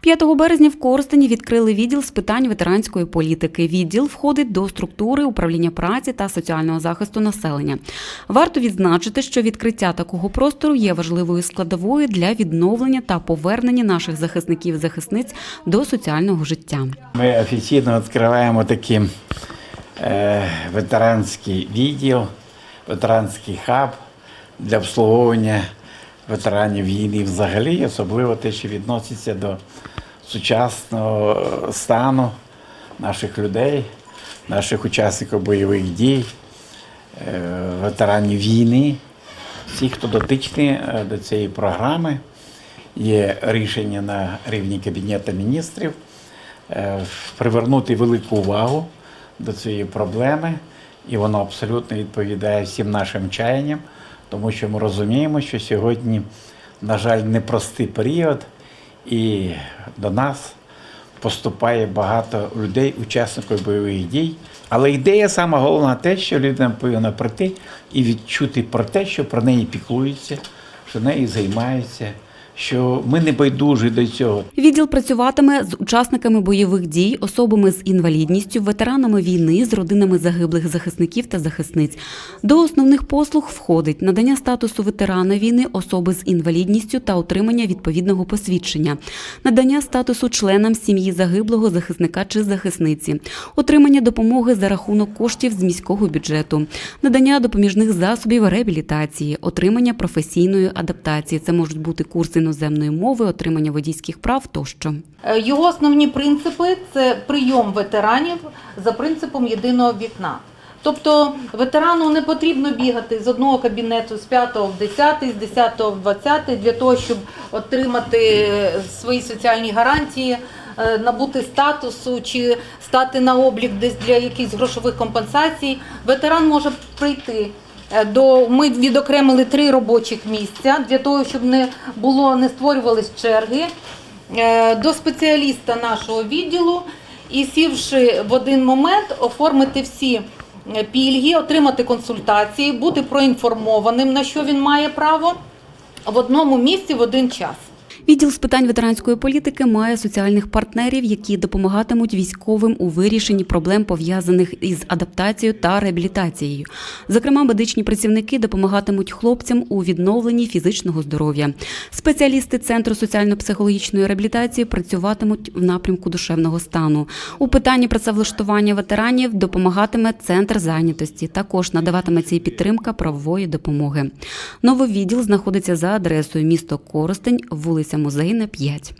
5 березня в Коростені відкрили відділ з питань ветеранської політики. Відділ входить до структури управління праці та соціального захисту населення. Варто відзначити, що відкриття такого простору є важливою складовою для відновлення та повернення наших захисників захисниць до соціального життя. Ми офіційно відкриваємо такий е, ветеранський відділ, ветеранський хаб для обслуговування ветеранів війни взагалі, особливо те, що відноситься до сучасного стану наших людей, наших учасників бойових дій, е, ветеранів війни, всі, хто дотичні е, до цієї програми. Є рішення на рівні Кабінету міністрів е, привернути велику увагу до цієї проблеми, і воно абсолютно відповідає всім нашим чаянням, тому що ми розуміємо, що сьогодні, на жаль, непростий період, і до нас поступає багато людей, учасників бойових дій. Але ідея саме головна те, що людина повинна прийти і відчути про те, що про неї піклуються, що нею займаються, що ми не байдужі до цього. Відділ працюватиме з учасниками бойових дій, особами з інвалідністю, ветеранами війни, з родинами загиблих захисників та захисниць. До основних послуг входить надання статусу ветерана війни, особи з інвалідністю та отримання відповідного посвідчення, надання статусу членам сім'ї загиблого захисника чи захисниці, отримання допомоги за рахунок коштів з міського бюджету, надання допоміжних засобів реабілітації, отримання професійної адаптації. Це можуть бути курси іноземної мови, отримання водійських прав тощо. Е, Його основні принципи це прийом ветеранів за принципом єдиного вікна. Тобто ветерану не потрібно бігати з одного кабінету з 5 в 10, з 10 в 20 для того, щоб отримати е, свої соціальні гарантії, е, набути статусу чи стати на облік десь для якихось грошових компенсацій. Ветеран може прийти. Е, До ми відокремили три робочих місця для того, щоб не було не створювались черги е, до спеціаліста нашого відділу і сівши в один момент, оформити всі е, пільги, отримати консультації, бути проінформованим, на що він має право в одному місці в один час. Відділ з питань ветеранської політики має соціальних партнерів, які допомагатимуть військовим у вирішенні проблем пов'язаних із адаптацією та реабілітацією. Зокрема, медичні працівники допомагатимуть хлопцям у відновленні фізичного здоров'я. Спеціалісти центру соціально-психологічної реабілітації працюватимуть в напрямку душевного стану. У питанні працевлаштування ветеранів допомагатиме центр зайнятості. Також надаватиметься і підтримка правової допомоги. Новий відділ знаходиться за адресою місто Коростень, вулиця Музейна, 5.